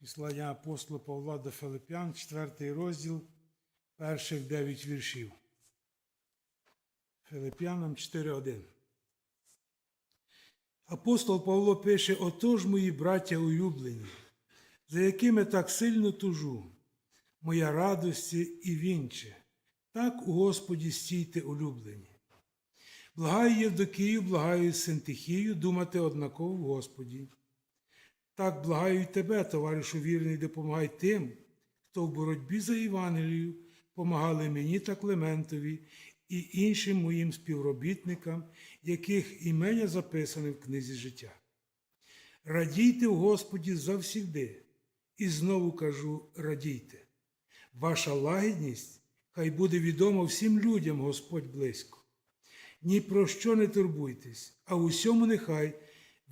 Післання апостола Павла до Филип'ян, 4 розділ, перших 9 віршів. Филип'янам 4.1. Апостол Павло пише: Отож, мої браття улюблені, за якими так сильно тужу, моя радості і вінче, так у Господі стійте улюблені. Благаю Євдокію, благаю Синтихію думати однаково в Господі. Так благаю тебе, товаришу вірний, допомагай тим, хто в боротьбі за Євангелію помагали мені та Клементові і іншим моїм співробітникам, яких імення записане в книзі життя. Радійте в Господі завсігди, і знову кажу радійте. Ваша лагідність хай буде відома всім людям, Господь близько. Ні про що не турбуйтесь, а усьому нехай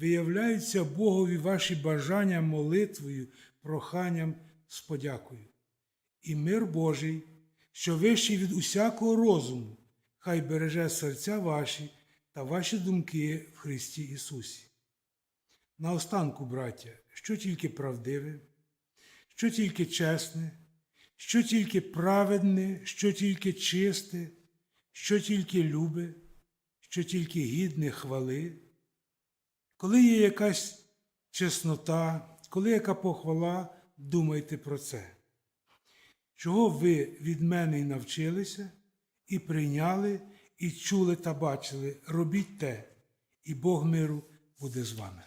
виявляються Богові ваші бажання молитвою, проханням з подякою. І мир Божий, що вищий від усякого розуму, хай береже серця ваші та ваші думки в Христі Ісусі. Наостанку, браття, що тільки правдиве, що тільки чесне, що тільки праведне, що тільки чисте, що тільки любе, що тільки гідне хвали, коли є якась чеснота, коли яка похвала, думайте про це. Чого ви від мене й навчилися, і прийняли, і чули та бачили, робіть те, і Бог миру буде з вами.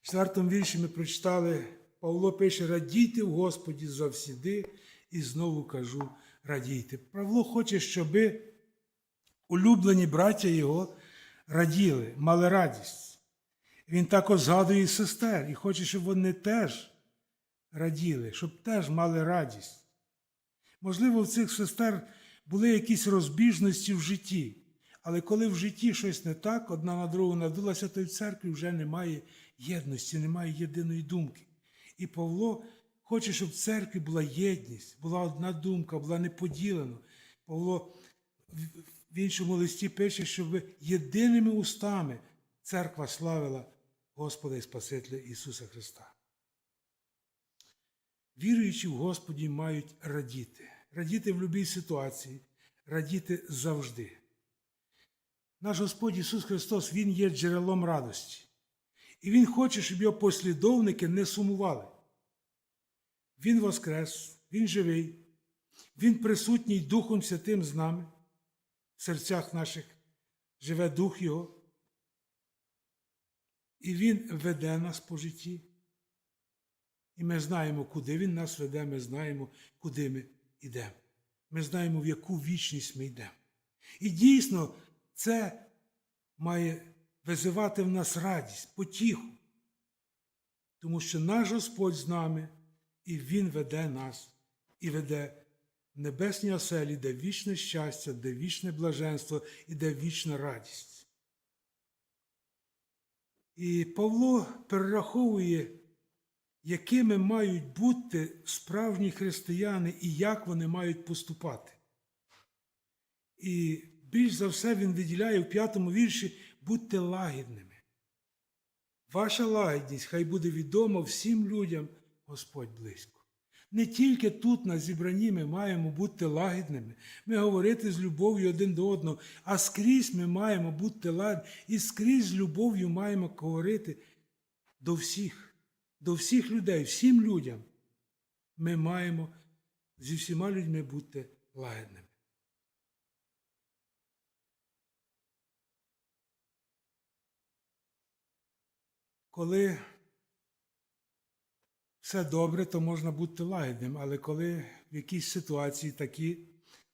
В четвертому вірші ми прочитали, Павло пише, радійте в Господі завсіди, і знову кажу, радійте. Павло хоче, щоби улюблені браття його раділи, мали радість. Він також згадує сестер і хоче, щоб вони теж раділи, щоб теж мали радість. Можливо, в цих сестер були якісь розбіжності в житті, але коли в житті щось не так, одна на другу надулася, то й в церкві вже немає єдності, немає єдиної думки. І Павло хоче, щоб в церкві була єдність, була одна думка, була неподілена. Павло в іншому листі пише, щоб єдиними устами церква славила Господа і Спасителя Ісуса Христа. Віруючі в Господі мають радіти, радіти в будь-якій ситуації, радіти завжди. Наш Господь Ісус Христос, Він є джерелом радості. І Він хоче, щоб його послідовники не сумували. Він воскрес, Він живий, Він присутній Духом Святим з нами, серцях наших живе Дух Його. І Він веде нас по житті. І ми знаємо, куди Він нас веде, ми знаємо, куди ми йдемо. Ми знаємо, в яку вічність ми йдемо. І дійсно, це має визивати в нас радість, потіху, тому що наш Господь з нами, і Він веде нас, і веде в небесній оселі, де вічне щастя, де вічне блаженство і де вічна радість. І Павло перераховує, якими мають бути справжні християни і як вони мають поступати. І більш за все він виділяє в п'ятому вірші будьте лагідними. Ваша лагідність хай буде відома всім людям, Господь близько. Не тільки тут, на зібранні, ми маємо бути лагідними, ми говорити з любов'ю один до одного, а скрізь ми маємо бути лагідними, і скрізь з любов'ю маємо говорити до всіх, до всіх людей, всім людям. Ми маємо зі всіма людьми бути лагідними. Коли все добре, то можна бути лагідним, але коли в якійсь ситуації такі,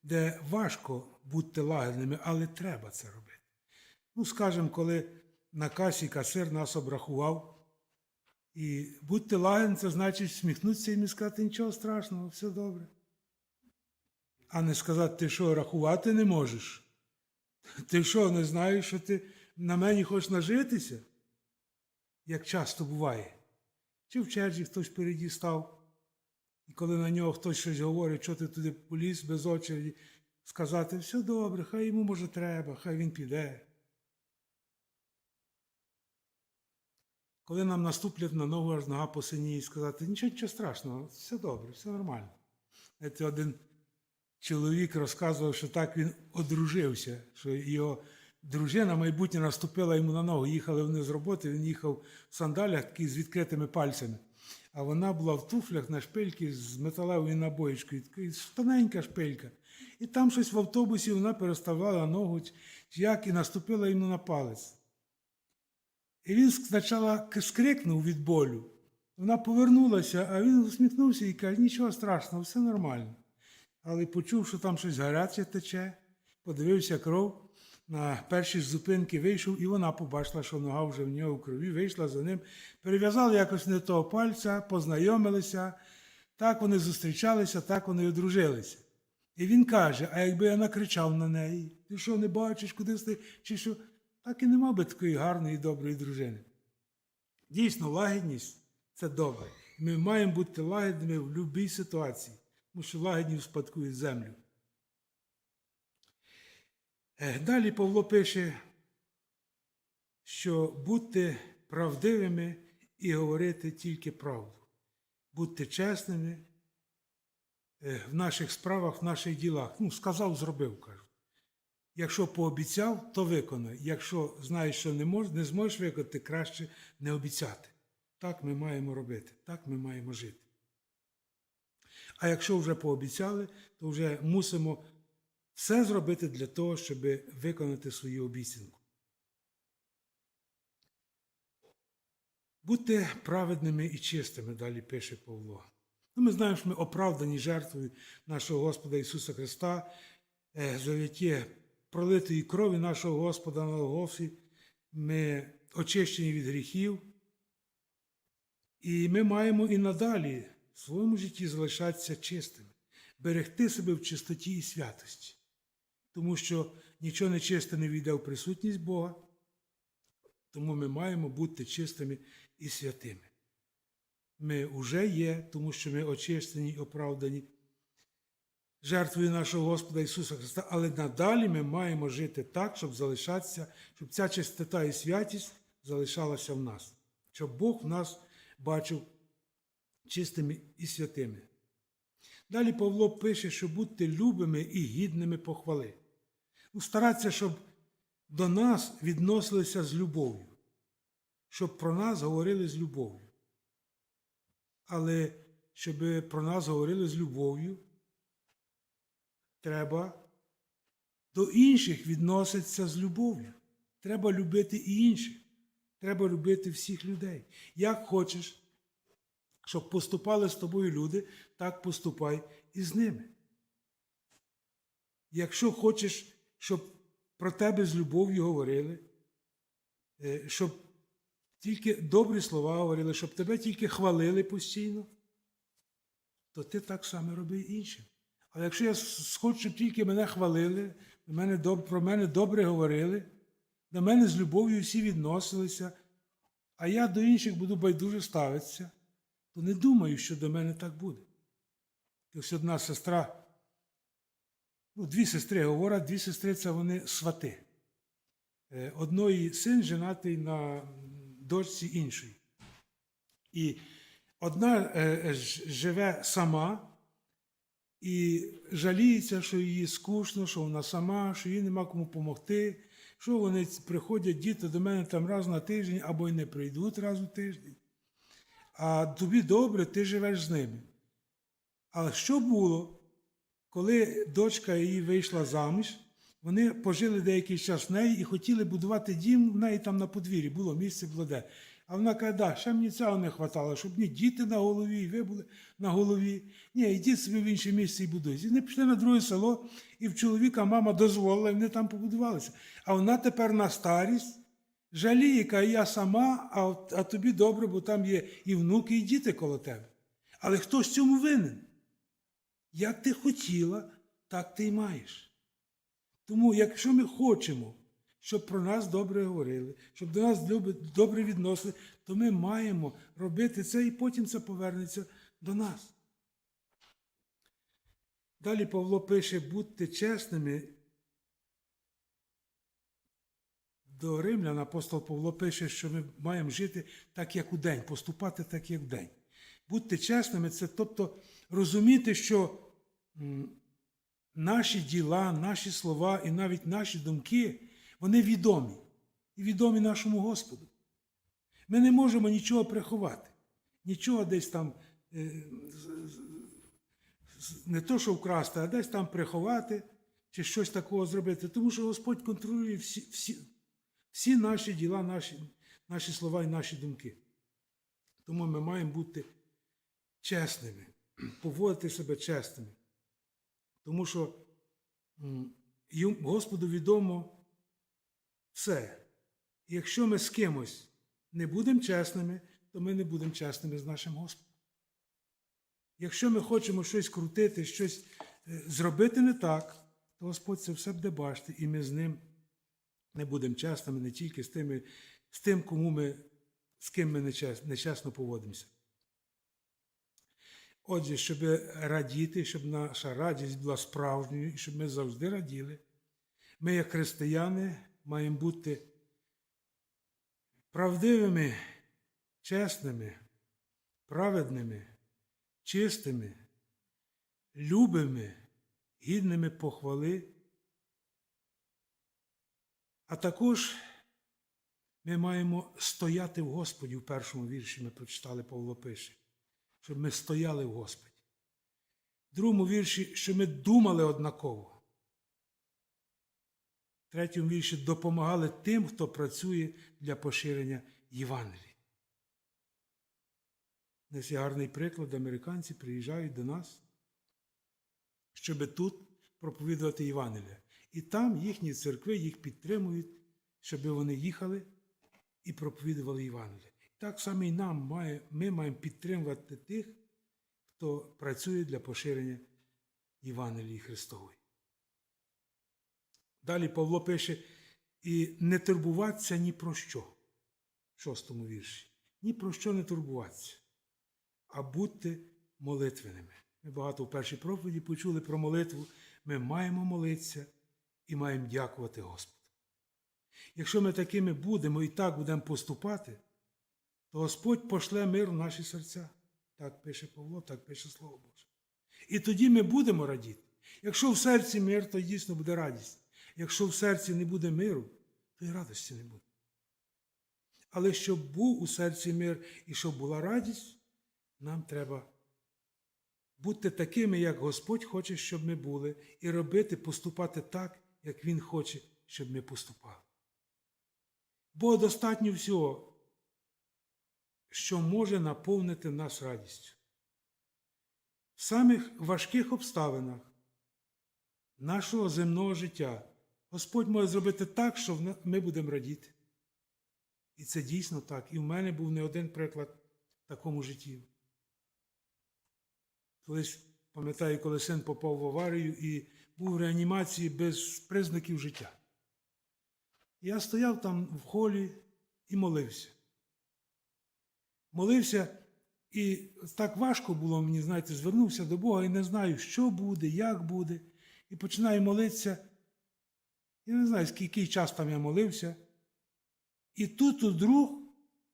де важко бути лагідними, але треба це робити. Ну, скажімо, коли на касі касир нас обрахував, і будьте лагідним, це значить сміхнутися і сказати, нічого страшного, все добре. А не сказати, ти що, рахувати не можеш? Ти що, не знаєш, що ти на мені хочеш нажитися? Як часто буває. Чи в черзі хтось впереді став, і коли на нього хтось щось говорить, що ти туди поліз без очереді, сказати, все добре, хай йому може треба, хай він піде. коли нам наступлять на ногу, аж нога посиніє, і сказати, нічого, нічого страшного, все добре, все нормально. Знаєте, один чоловік розказував, що так він одружився, що його дружина майбутнє наступила йому на ногу. Їхали вони з роботи, він їхав в сандалях такі з відкритими пальцями. А вона була в туфлях на шпильці з металевою набоєчкою, така тоненька шпилька. І там щось в автобусі вона переставляла ногу, як і наступила йому на палець. І він спочатку скрикнув від болю. Вона повернулася, а він усміхнувся і каже, нічого страшного, все нормально. Але почув, що там щось гаряче тече, подивився кров. На перші ж зупинки вийшов, і вона побачила, що нога вже в нього в крові, вийшла за ним, перев'язали якось не того пальця, познайомилися. Так вони зустрічалися, так вони одружилися. І він каже: а якби я накричав на неї, ти що не бачиш, куди ти, чи що, так і не мав би такої гарної і доброї дружини. Дійсно, лагідність це добре. Ми маємо бути лагідними в будь-якій ситуації, тому що лагідні успадкують землю. Е, Далі Павло пише, що будьте правдивими і говорити тільки правду. Будьте чесними е, в наших справах, в наших ділах. Ну, сказав, зробив, кажуть. Якщо пообіцяв, то виконай. Якщо знаєш, що не можеш, не зможеш виконати, краще не обіцяти. Так ми маємо робити, так ми маємо жити. А якщо вже пообіцяли, то вже мусимо все зробити для того, щоб виконати свою обіцянку. Будьте праведними і чистими, далі пише Павло. Ну, Ми знаємо, що ми оправдані жертвою нашого Господа Ісуса Христа, е, завдяки пролитої крові нашого Господа на Голгофі. Ми очищені від гріхів. І ми маємо і надалі в своєму житті залишатися чистими, берегти себе в чистоті і святості. Тому що нічого нечисте не війде в присутність Бога, тому ми маємо бути чистими і святими. Ми вже є, тому що ми очистені і оправдані жертвою нашого Господа Ісуса Христа, але надалі ми маємо жити так, щоб залишатися, щоб ця чистота і святість залишалася в нас, щоб Бог в нас бачив чистими і святими. Далі Павло пише, що будьте любими і гідними похвали. Ну, старатися, щоб до нас відносилися з любов'ю, щоб про нас говорили з любов'ю. Але щоб про нас говорили з любов'ю, треба до інших відноситися з любов'ю. Треба любити і інших. Треба любити всіх людей. Як хочеш, щоб поступали з тобою люди, так поступай і з ними. Якщо хочеш, щоб про тебе з любов'ю говорили, е, щоб тільки добрі слова говорили, щоб тебе тільки хвалили постійно, то ти так само роби іншим. Але якщо я хочу, щоб тільки мене хвалили, про мене добре говорили, до мене з любов'ю всі відносилися, а я до інших буду байдуже ставитися, то не думаю, що до мене так буде. Ось одна сестра, ну, дві сестри говорять, дві сестри це вони свати. Е, Одної син женатий на дочці іншої. І одна е, живе сама і жаліється, що їй скучно, що вона сама, що їй нема кому допомогти, що вони приходять діти до мене там раз на тиждень або й не прийдуть раз у тиждень. А тобі добре, ти живеш з ними. Але що було, коли дочка її вийшла заміж, вони пожили деякий час в неї і хотіли будувати дім в неї там на подвір'ї, було місце було де. А вона каже, да, ще мені цього не вистачало, щоб мені діти на голові, і ви були на голові. Ні, йдіть собі в інше місце і будуйте. І вони пішли на друге село, і в чоловіка мама дозволила, і вони там побудувалися. А вона тепер на старість жаліє, каже, я сама, а, а тобі добре, бо там є і внуки, і діти коло тебе. Але хто з цьому винен? Як ти хотіла, так ти й маєш. Тому, якщо ми хочемо, щоб про нас добре говорили, щоб до нас добре відносили, то ми маємо робити це і потім це повернеться до нас. Далі Павло пише, будьте чесними, до римлян апостол Павло пише, що ми маємо жити так, як у день, поступати так, як в день. Будьте чесними, це тобто розуміти, що наші діла, наші слова і навіть наші думки, вони відомі. І відомі нашому Господу. Ми не можемо нічого приховати, нічого десь там е, не то, що вкрасти, а десь там приховати чи щось такого зробити. Тому що Господь контролює всі, всі, всі наші діла, наші, наші слова і наші думки. Тому ми маємо бути чесними, поводити себе чесними. Тому що Господу відомо все. Якщо ми з кимось не будемо чесними, то ми не будемо чесними з нашим Господом. Якщо ми хочемо щось крутити, щось е, зробити не так, то Господь це все буде бачити, і ми з ним не будемо чесними не тільки з, тими, з тим, кому ми, з ким ми нечесно поводимося. Отже, щоб радіти, щоб наша радість була справжньою, і щоб ми завжди раділи, ми, як християни, маємо бути правдивими, чесними, праведними, чистими, любими, гідними похвали. А також ми маємо стояти в Господі в першому вірші, ми прочитали Павло пише, щоб ми стояли в Господі. В другому вірші, щоб ми думали однаково. В третьому вірші допомагали тим, хто працює для поширення Євангелії. Десь є гарний приклад, американці приїжджають до нас, щоб тут проповідувати Євангелія. І там їхні церкви їх підтримують, щоб вони їхали і проповідували Євангелія. Так само і нам має, ми маємо підтримувати тих, хто працює для поширення Євангелії Христової. Далі Павло пише, і не турбуватися ні про що, в шостому вірші. Ні про що не турбуватися, а бути молитвеними. Ми багато в першій проповіді почули про молитву. Ми маємо молитися і маємо дякувати Господу. Якщо ми такими будемо і так будемо поступати, то Господь пошле мир в наші серця. Так пише Павло, так пише Слово Боже. І тоді ми будемо радіти. Якщо в серці мир, то дійсно буде радість. Якщо в серці не буде миру, то й радості не буде. Але щоб був у серці мир і щоб була радість, нам треба бути такими, як Господь хоче, щоб ми були, і робити, поступати так, як Він хоче, щоб ми поступали. Бо достатньо всього, що може наповнити нас радістю. В самих важких обставинах нашого земного життя Господь може зробити так, що ми будемо радіти. І це дійсно так. І в мене був не один приклад в такому житті. Колись пам'ятаю, коли син попав в аварію і був в реанімації без признаків життя. Я стояв там в холі і молився. Молився, і так важко було мені, знаєте, звернувся до Бога і не знаю, що буде, як буде. І починаю молитися. Я не знаю, скільки час там я молився. І тут вдруг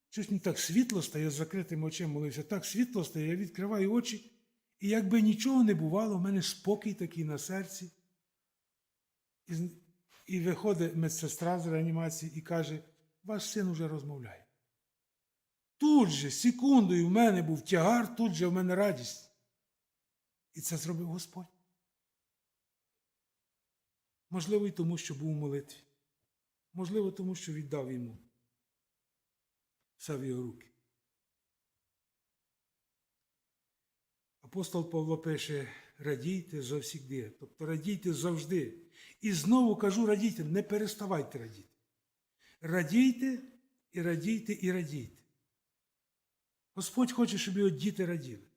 щось не так світло стає, з закритими очима молився, так світло стає, я відкриваю очі, і якби нічого не бувало, в мене спокій такий на серці. І, і виходить медсестра з реанімації і каже, ваш син уже розмовляє. Тут же, секундою, в мене був тягар, тут же в мене радість. І це зробив Господь. Можливо, і тому, що був у молитві. Можливо, тому, що віддав йому все в його руки. Апостол Павло пише: радійте завсігди, тобто радійте завжди. І знову кажу, радійте, не переставайте радіти. Радійте і радійте і радійте. Господь хоче, щоб його діти раділи.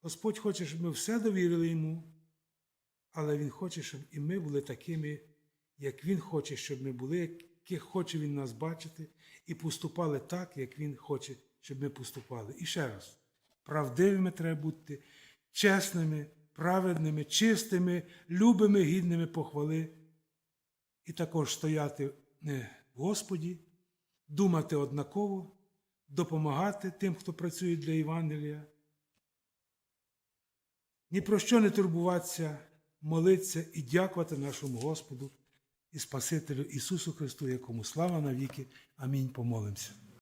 Господь хоче, щоб ми все довірили йому, але Він хоче, щоб і ми були такими, як Він хоче, щоб ми були, яких хоче Він нас бачити, і поступали так, як Він хоче, щоб ми поступали. І ще раз, правдивими треба бути, чесними, праведними, чистими, любими, гідними похвали. і також стояти е, в Господі, думати однаково, допомагати тим, хто працює для Євангелія. Ні про що не турбуватися, молитися і дякувати нашому Господу і Спасителю Ісусу Христу, якому слава навіки. Амінь. Помолимося.